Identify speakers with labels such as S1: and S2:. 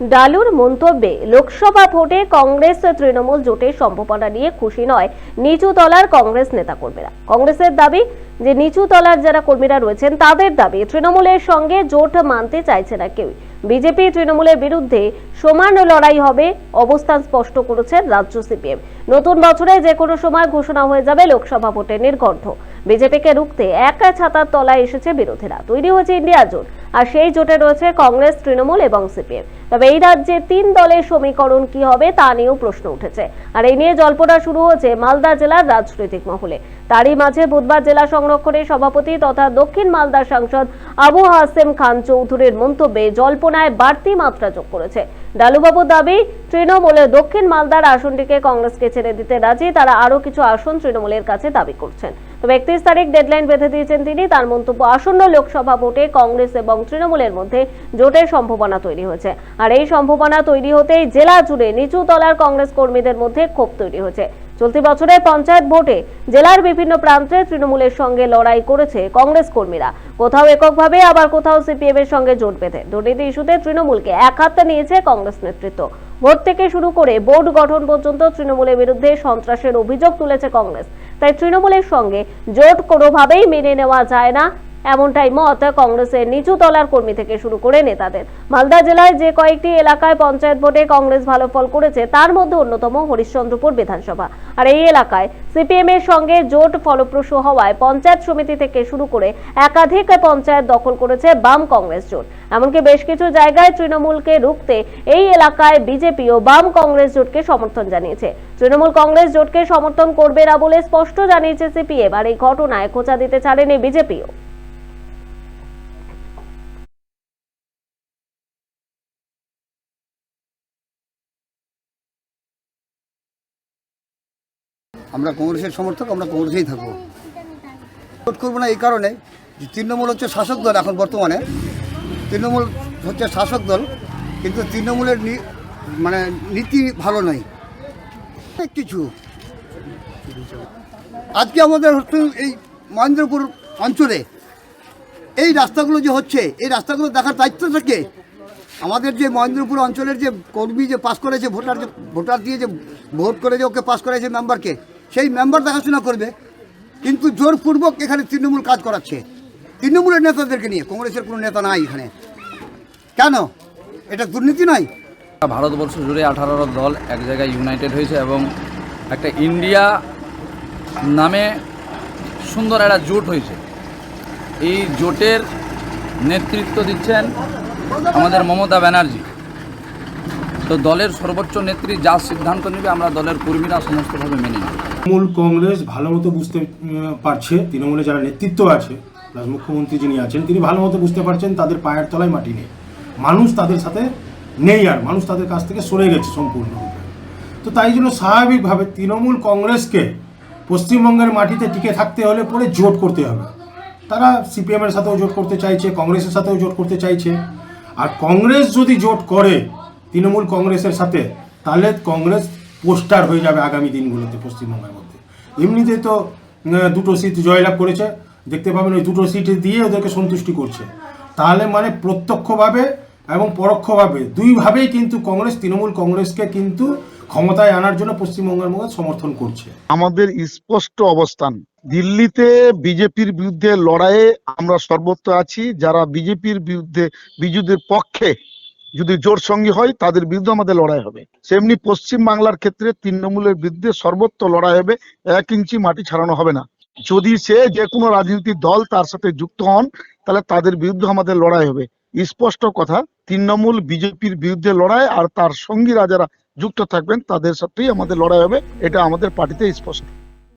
S1: ডালুর মন্তব্যে লোকসভা ভোটে কংগ্রেস তৃণমূল জোটের সম্ভাবনা নিয়ে খুশি নয় নিচু তলার কংগ্রেস নেতাকর্মীরা। কংগ্রেসের দাবি যে নিচু তলার যারা কর্মীরা রয়েছেন, তাদের দাবি তৃণমূলের সঙ্গে জোট মানতে চাইছে না কেউ। বিজেপি তৃণমূলের বিরুদ্ধে সমান লড়াই হবে, অবস্থান স্পষ্ট করেছেন রাজ্য সিপিএম। নতুন বছরে যে কোনো সময় ঘোষণা হয়ে যাবে লোকসভা ভোটের নির্গণ্ঠ বিজেপিকে রুখতে এক ছাতার তলায় এসেছে বিরোধীরা। তৈরি হয়েছে ইন্ডিয়া জোট। আর সেই জোটে রয়েছে কংগ্রেস, তৃণমূল এবং সিপিএম। তবে এই রাজ্যে তিন দলের সমীকরণ কি হবে তা নিয়েও প্রশ্ন উঠেছে। আর এই নিয়ে জল্পনা শুরু হয়েছে মালদা জেলার রাজনৈতিক মহলে। তারই মাঝে বুধবার জেলা সংরক্ষণের সভাপতি তথা দক্ষিণ মালদার সাংসদ আবু হাসেম খান চৌধুরীর মন্তব্যে জল্পনায় বাড়তি মাত্রা যোগ করেছে। ডালুবাবুর দাবি তৃণমূলের দক্ষিণ মালদার আসনটিকে কংগ্রেসকে ছেড়ে দিতে রাজি, তারা আরও কিছু আসন তৃণমূলের কাছে দাবি করছেন। তবে একত্রিশ তারিখ ডেডলাইন বেঁধে দিয়েছেন তিনি। তার মন্তব্য, আসন্ন লোকসভা ভোটে কংগ্রেস এবং তৃণমূলের মধ্যে জোটের সম্ভাবনা তৈরি হয়েছে। আর এই সম্ভাবনা তৈরি হতেই জেলা জুড়ে নিচু তলার কংগ্রেস কর্মীদের মধ্যে ক্ষোভ তৈরি হয়েছে। চলতি বছরের পঞ্চায়েত ভোটে জেলার বিভিন্ন প্রান্তে তৃণমূলের সঙ্গে লড়াই করেছে কংগ্রেস কর্মীরা। কোথাও এককভাবে আবার কোথাও সিপিএম এর সঙ্গে জোট বেঁধে। দুর্নীতি ইস্যুতে তৃণমূলকে এক হাতে নিয়েছে কংগ্রেস নেতৃত্ব। ভোট থেকে শুরু করে বোর্ড গঠন পর্যন্ত তৃণমূলের বিরুদ্ধে সন্ত্রাসের অভিযোগ তুলেছে কংগ্রেস। তাই তৃণমূলের সঙ্গে জোট কোনোভাবেই মেনে নেওয়া যায় না। এমনটাই মত কংগ্রেসের নিচু তলার কর্মী থেকে শুরু করে নেতাদের। মালদা জেলায় যে কয়েকটি এলাকায় পঞ্চায়েত ভোটে কংগ্রেস ভালো ফল করেছে, তার মধ্যে অন্যতম হরিশ্চন্দ্রপুর বিধানসভা। আর এই এলাকায় সিপিএম এর সঙ্গে জোট ফলপ্রসূ হওয়ায় পঞ্চায়েত সমিতি থেকে শুরু করে একাধিক পঞ্চায়েত দখল করেছে বাম কংগ্রেস জোট। এমনকি বেশ কিছু জায়গায় তৃণমূলকে রুখতে এই এলাকায় বিজেপি ও বাম কংগ্রেস জোটকে সমর্থন জানিয়েছে। তৃণমূল কংগ্রেস জোটকে সমর্থন করবে না বলে স্পষ্ট জানিয়েছে সিপিএম, আর এই ঘটনায় খোঁচা দিতে ছাড়েনি বিজেপিও।
S2: আমরা কংগ্রেসের সমর্থক, আমরা কংগ্রেসেই থাকব। ভোট করব না এই কারণে যে তৃণমূল হচ্ছে শাসক দল এখন বর্তমানে। তৃণমূল হচ্ছে শাসক দল, কিন্তু তৃণমূলের মানে নীতি ভালো নয় অনেক কিছু। আজকে আমাদের হচ্ছে এই মহেন্দ্রপুর অঞ্চলে এই রাস্তাগুলো যে হচ্ছে, এই রাস্তাগুলো দেখার দায়িত্ব থাকে আমাদের যে মহেন্দ্রপুর অঞ্চলের যে কর্মী যে পাস করেছে, ভোটার যে ভোটার দিয়ে যে ভোট করে যে ওকে পাস করেছে মেম্বারকে সেই মেম্বার দেখাশোনা করবে, কিন্তু জোরপূর্বক এখানে তৃণমূল কাজ করাচ্ছে। তৃণমূলের নেতাদেরকে নিয়ে, কংগ্রেসের কোনো নেতা নাই এখানে। কেন? এটা দুর্নীতি নয়?
S3: ভারতবর্ষ জুড়ে আঠারোটা দল এক জায়গায় ইউনাইটেড হয়েছে এবং একটা ইন্ডিয়া নামে সুন্দর একটা জোট হয়েছে। এই জোটের নেতৃত্ব দিচ্ছেন আমাদের মমতা ব্যানার্জি। তো দলের সর্বোচ্চ নেত্রী যা সিদ্ধান্ত নেবে, আমরা দলের কর্মীরা সমস্তভাবে মেনে নেব।
S4: তৃণমূল কংগ্রেস ভালো মতো বুঝতে পারছে, তৃণমূলে যারা নেতৃত্ব আছে, প্লাস মুখ্যমন্ত্রী যিনি আছেন, তিনি ভালো মতো বুঝতে পারছেন তাদের পায়ের তলায় মাটি নেই। মানুষ তাদের সাথে নেই আর, মানুষ তাদের কাছ থেকে সরে গেছে সম্পূর্ণরূপে। তো তাই জন্য স্বাভাবিকভাবে তৃণমূল কংগ্রেসকে পশ্চিমবঙ্গের মাটিতে টিকে থাকতে হলে পরে জোট করতে হবে। তারা সিপিএমের সাথেও জোট করতে চাইছে, কংগ্রেসের সাথেও জোট করতে চাইছে। আর কংগ্রেস যদি জোট করে তৃণমূল কংগ্রেসের সাথে, তাহলে কংগ্রেস পোস্টার হয়ে যাবে আগামী দিনগুলোতে পশ্চিমবঙ্গের মধ্যে। এমনিতে তো দুটো সিট জয়লাভ করেছে, দেখতে পাবেন ওই দুটো সিট দিয়ে ওদেরকে সন্তুষ্টি করছে। তাহলে মানে প্রত্যক্ষভাবে এবং পরোক্ষভাবে দুইভাবেই কিন্তু কংগ্রেস, তৃণমূল কংগ্রেসকে কিন্তু ক্ষমতায় আনার জন্য পশ্চিমবঙ্গের মধ্যে সমর্থন করছে।
S5: আমাদের স্পষ্ট অবস্থান, দিল্লিতে বিজেপির বিরুদ্ধে লড়াইয়ে আমরা সর্বত্র আছি, যারা বিজেপির বিরুদ্ধে বিজুদের পক্ষে যদি জোর সঙ্গী হয়, তাদের বিরুদ্ধে আমাদের লড়াই হবে। সেমনি পশ্চিম বাংলার ক্ষেত্রে তৃণমূলের বিরুদ্ধে সর্বত্র লড়াই হবে, এক ইঞ্চি মাটি ছাড়ানো হবে না। যদি সে যে কোনো রাজনৈতিক দল তার সাথে যুক্ত হন, তাহলে তাদের বিরুদ্ধে আমাদের লড়াই হবে। স্পষ্ট কথা, তৃণমূল বিজেপির বিরুদ্ধে লড়াই আর তার সঙ্গীরা যারা যুক্ত থাকবেন, তাদের সাথেই আমাদের লড়াই হবে, এটা আমাদের পার্টিতে স্পষ্ট।